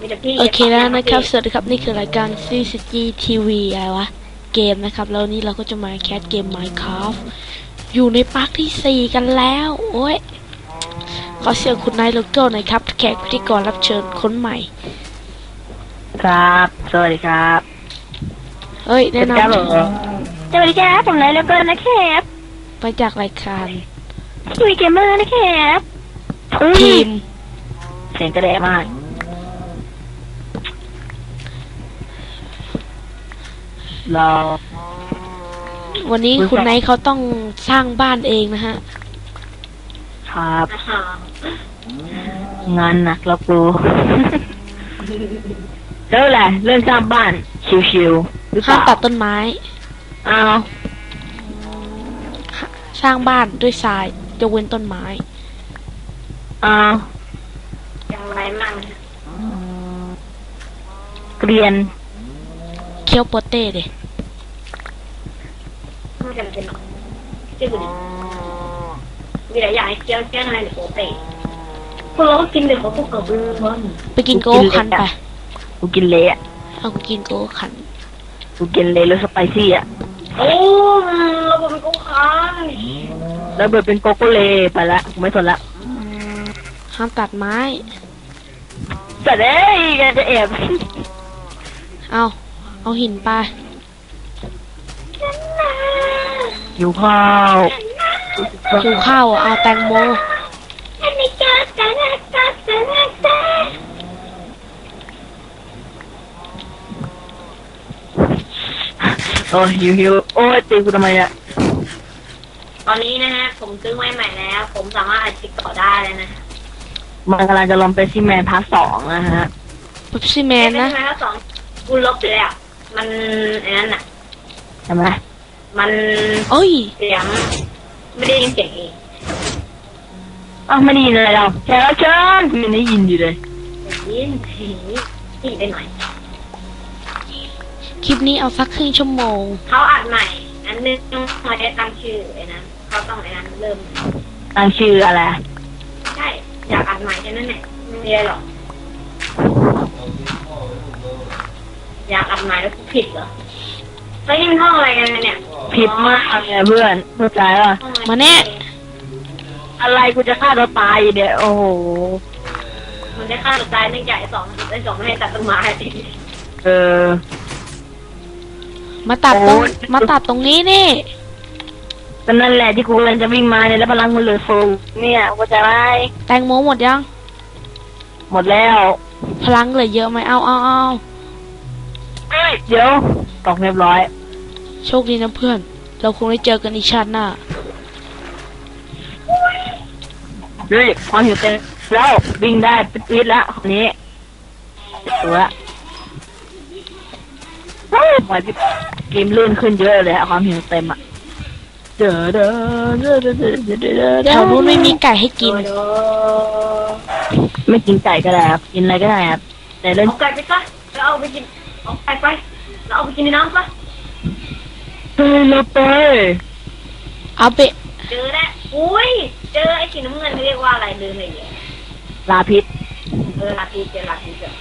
มีแต่พี่โอเคแล้วนะครับ สวัสดีครับ นี่คือรายการ CCG TV อะไรวะ เกมนะครับ แล้ววันนี้เราก็จะมาแคสเกม Minecraft อยู่ในปาร์คที่ 4 กันแล้ว โอ้ย ขอเสียงคุณนายโลโก้หน่อยครับ แขกพิธีกรรับเชิญคนใหม่ ครับ สวัสดีครับ เฮ้ย แนะนครับผมสวัสดีครับผมนายแล้วก็นะครับำมาจากรายการทีวีเกมเมอร์นะครับอุ้ยทีม เสียงกระแดะมาก เรา วันนี้คุณนายเขาต้องสร้างบ้านเองนะฮะ ครับอ่างานหนักแล้วกูเริ่มแหละ เริ่มสร้างบ้านชิวๆหรือเปห้ามล่าตัดต้นไม้อ้าวสร้างบ้านด้วยทรายยกเว้นต้นไม้อ้าวอย่างไรมั่งเกรียนเคี้ยวโปเต้เดไม่จำเป็นหรอกชื่อกูดิมีหลายอย่างให้เคี้ยวแก้อะไรหรือโปเตพวกเราก็กินเดี๋ยวเขาพวกกับเบอร์บอลไปกินโก้คันไปกูกินเละอะเอากูกินโก้คันกูกินเละแล้วสไปซี่อะโอ้เราบอกเป็นกุ้งค้างแล้วเบิดเป็นโกโก้เลไปละกูไม่สนละห้ามตัดไม้แต่เอ้ยแกจะแอบเอาเอาหินไป อยู่ข้าวหิวข้าวอะเอาแตงโมอันนี้จ้าจ้าจ้าจ้าจ้าโอ้ยหิวหิวโอ้ยตีกูทำไมเนี่ยตอนนี้นะฮะผมซื้อไม้ใหม่แล้ว ผมสามารถอัดคลิปต่อได้เลยนะมันกำลังจะลองไปซีแมนพาร์ทสองนะฮะเป๊ปซี่แมนนะใช่ไหมสองกูลบไปแล้ว มันไอ้นั่นอะใช่ไหม มันเอ้ยเสียงไม่ได้ยินเสียงเองอ้าวไม่ได้ยินอะไรเราแค่แล้วเชิญกูยังได้ยินอยู่เลยได้ยินเสียงอีกได้หน่อยคลิปนี้เอาสักครึ่งชั่วโมง เขาอัดใหม่ อันนึงไม่ได้ตั้งชื่อไอ้นั้นเขาต้องไอ้นั้นเริ่ม ตั้งชื่ออะไร ใช่ อยากอัดใหม่แค่นั้นแหละไม่มีอะไรหรอก อยากอัดใหม่แล้วกูผิดเหรอ แล้วนี่มันห้องอะไรกันเนี่ยผิดมากเลยเพื่อนเข้าใจป่ะห้องอะไรมาแน่อะไรกูจะฆ่าตัวตายอยู่เนี่ยโอ้โหมันได้ฆ่าตัวตายเนื่องจากไอ้สองไอ้สองไม่ให้ตัดต้นไม้เออ มาตัดตรงโอ้ยมาตัดตรงนี้นี่ก็นั่นแหละที่กูกำลังจะวิ่งมาเนี่ยแล้วพลังมันเหลือฟูเนี่ยกูจะไรแตงโมหมดยัง หมดแล้ว พลังเหลือเยอะไหมเอาเอาเอาเฮ้ยเดี๋ยวตกเรียบร้อย โชคดีนะเพื่อน เราคงได้เจอกันอีกชาติหน้าด้วความหิวเต็มแล้ววิ่งได้ปิดแล้วคนนี้ตัวหวยเกมลื่นขึ้นเยอะเลยอะความหิวเต็มอะเด้อเด้อเด้อเด้อเด้อเด้อแถวนู้นไม่มีไก่ให้กิน ไม่กินไก่ก็ได้ครับกินอะไรก็ได้ครับแต่เล่นไก่ไปซะแล้วเอาไปกินเอาไก่ไปแล้วเอาไปกินในน้ำซะ เฮ้ยเราไป เอาเบะเจอแล้วอุ้ย เจอไอ้สีน้ำเงินเรียกว่าอะไรลืมเลยเนี่ยลาพิษเออลาทีเจอลาทีเจอ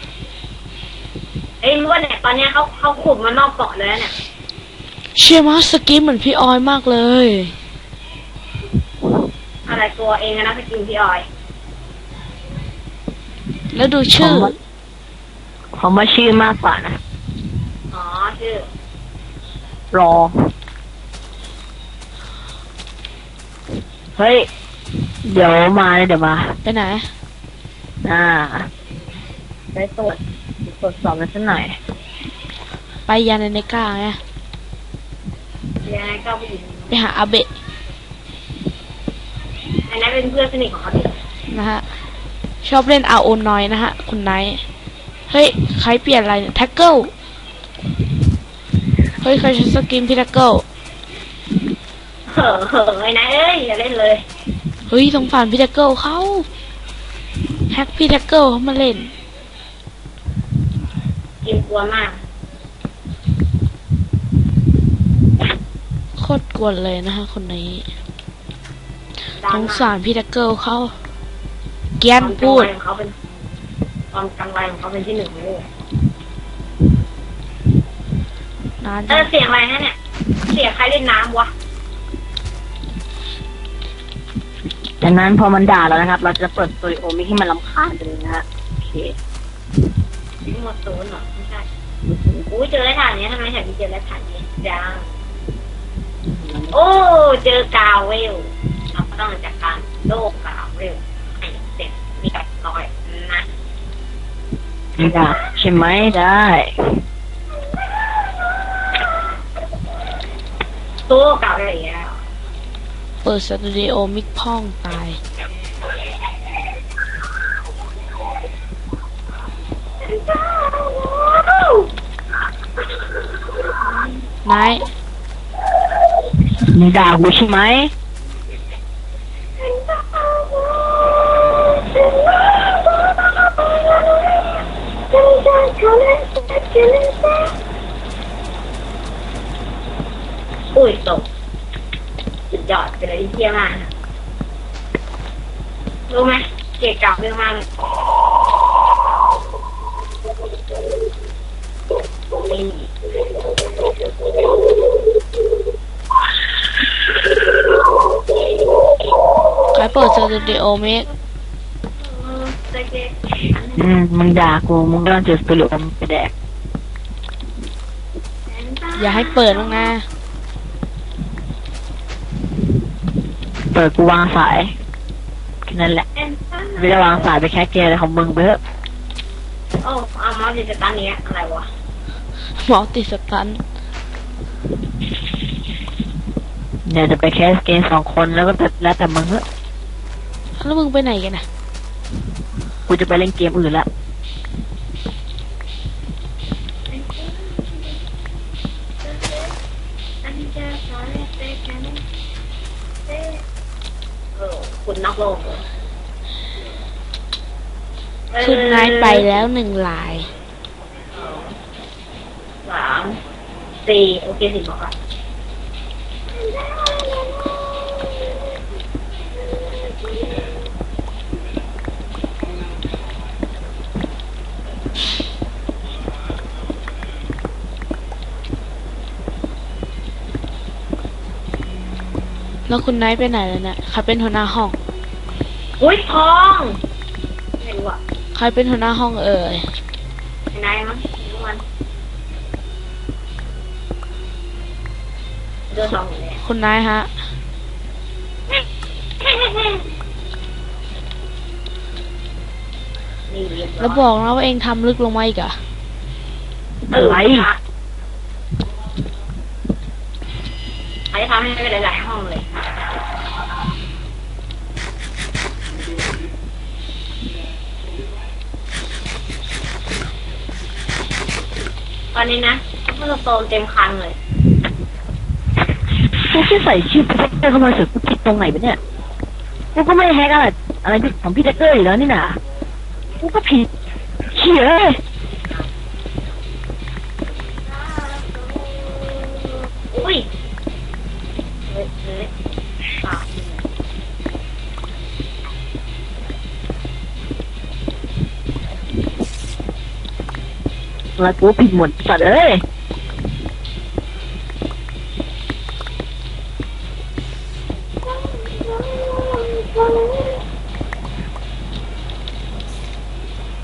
เอ้ยรู้ว่าเนี่ยตอนเนี้ยเขาเขาขุดมานอกเกาะเลยนะเนี่ยเชียร์มาสกีเหมือนพี่ออยมากเลย อะไรตัวเองอะนะสกินพี่ออยแล้วดูชื่อ ผมว่าชื่อมากกว่านะ อ๋อชื่อ รอ เฮ้ย เดี๋ยวมาเลยเดี๋ยวมา ไปไหน อ่า ไปตรวจตรวจสอบกันสักหน่อยไปยานาเนก้าไงยังไงก็ไปอยู่ไปหาอาเบะอันนั้นเป็นเพื่อนสนิทของเขาดินะฮะ ชอบเล่นอาโอนอยนะฮะ คุณไนท์เฮ้ย ใครเปลี่ยนอะไรเนี่ยแท็กเกิลเฮ้ยใครใช้สกินพี่แท็กเกิลเห่อเห่อไอ้นายเอ้ยอย่าเล่นเลย เฮ้ยสงสารพี่แท็กเกิลเขาแฮกพี่แท็กเกิลเขามาเล่นกินกลัวมากโคตรกวนเลยนะฮะคนนี้ดัสงงมากสารพี่แท็กเกิลเขาเกรียนพูดของเขาเป็นความกำไรของเขาเป็นที่หนึ่งเลย นานเอจัองเสียงอะไรนะเนี่ย เสียงใครเล่นน้ำวะ จากนั้นพอมันด่าแล้วนะครับ เราจะเปิดสตูดิโอมิกให้มันลำคาญไปเลยนะฮะโอเคหมดศูนย์เหรอไม่ใช่อู้เจอแล้วฐานนี้ทำไมแถวนี้เจอแล้วฐานนี้จังโอ้ เจอกาวเวลเราก็ต้องจัดการโลกกาวเวลให้เสร็จมีกับร้อยนะ ไม่ได้ใช่ไหมได้ ตู้กาวเวลอีกแล้วเปิดสตูดิโอมิกพ่องตาย นาย มึงด่ากูใช่ไหม อุ้ยตกสุดยอดเป็นอะไรที่เที่ยมากนะรู้ไหมเกะกะเรื่องมากเลยนี่ใครเปิดสตูดิโอมิกเออเจ๊เจ๊อืมมึงด่ากูมึงก็ต้องเจอสตูดิโอมิกไปแดกอย่าให้เปิดบ้างนะ เปิดกูวางสายแค่นั้นแหละไม่ได้วางสายไปแค่เกย์อะไรของมึงไปเถอะโอ้เอามาสิสตาร์ทนี้อะไรวะหมอติดสตันเนี่ยจะไปแคสเกมสองคนแล้วก็แต่แล้วแต่มึงเถอะแล้วมึงไปไหนกันนะกูจะไปเล่นเกมอื่นละเออ คุณนอกโลกเหรอเออคุณนายไปแล้วหนึ่งลาย สามสี่โอเคสิบอกอะ แล้วคุณนายไปไหนแล้วเนี่ยใครเป็นหัวหน้าห้องอุ้ยทองไม่รู้อะใครเป็นหัวหน้าห้องเอ่ยไอ้นายมั้งไม่รู้มันเดือดทองอยู่เลยคุณนายฮะ นี่เรียบร้อยแล้วบอกนะว่าเองทำลึกลงมาอีกอะ อะไร ใครจะทำให้หลายๆห้องเลยตอนนี้นะก็จะโตเต็มคันเลยกูแค่ใส่ชื่อพี่แท็กเกอร์เข้ามาเสร็จกูผิดตรงไหนปะเนี่ยกูก็ไม่ได้แฮกอะไรอะไรของพี่แท็กเกอร์อยู่แล้วนี่นะกูก็ผิดเชี่ยเอ้ย มากูผิดหมดสัตว์เอ้ย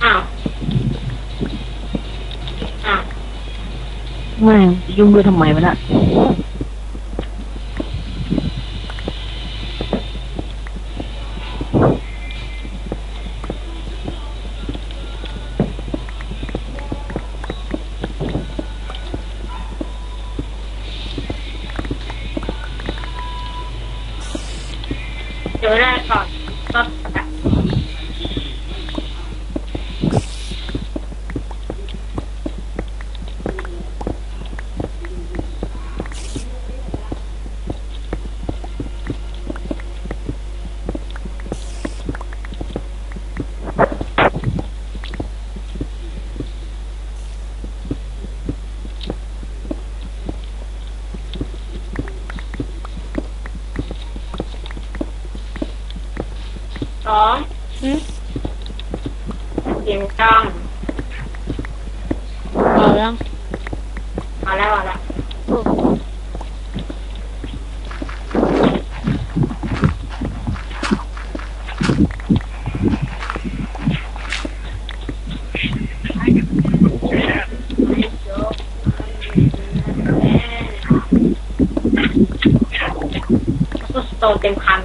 อ้าวอ้าวไม่ยุ่งด้วยทำไมวะน่ะ เดี๋ยวได้ก่อนก็แบบ สอง หึ โอเค สียงจ้อง เอายัง มาแล้วมาแล้วก็ส โตเต็มคัน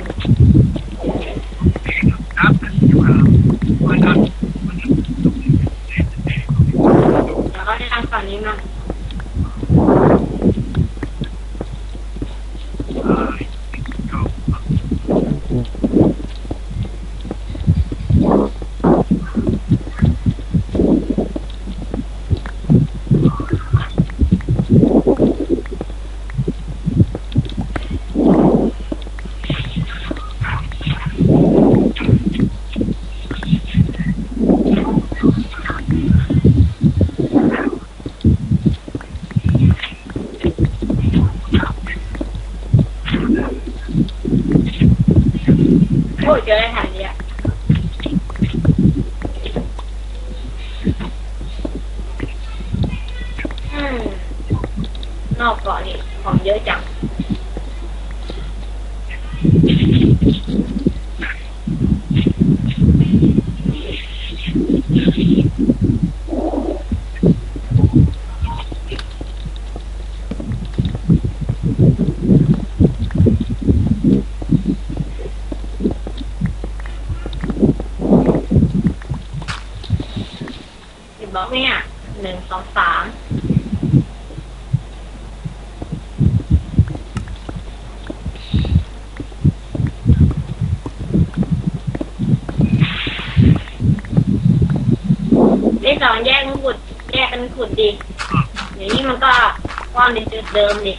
เยอได้ทางเลยค่ะมนอกเกาะนี่ของเยอะจัง สิบล็อกเนี่ยหนึ่งสองสาม ได้สองแยกขุดแยกกันขุดดิอย่างนี้มันก็ว่างในจุดเดิมดิ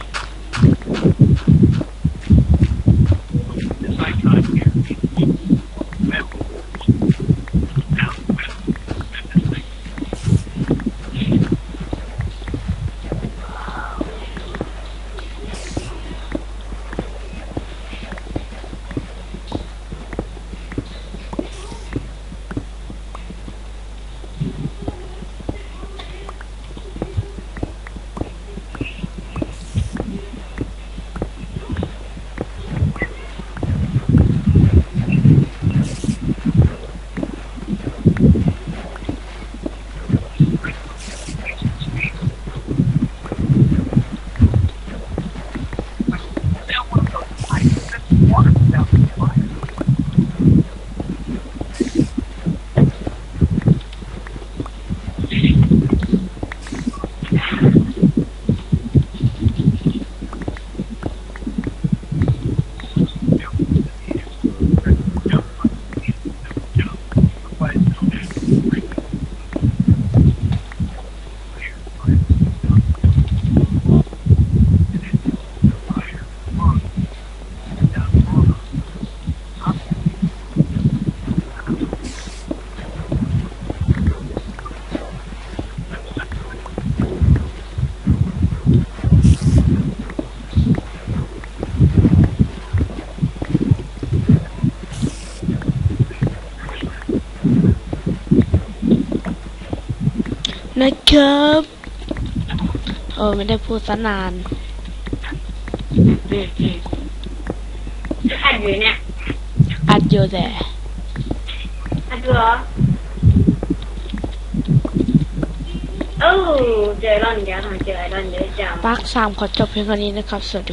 นะครับเออไม่ได้พูดซะนานอืมอืมอัดอยู่เนี่ย อัดเยอะแต่อัดอยู่เหรอโอ้เจอไอรอนเดี๋ยวทำไมเจอไอรอนเยอะจังปาร์คสามขอจบเพียงเท่านี้นะครับ สวัสดี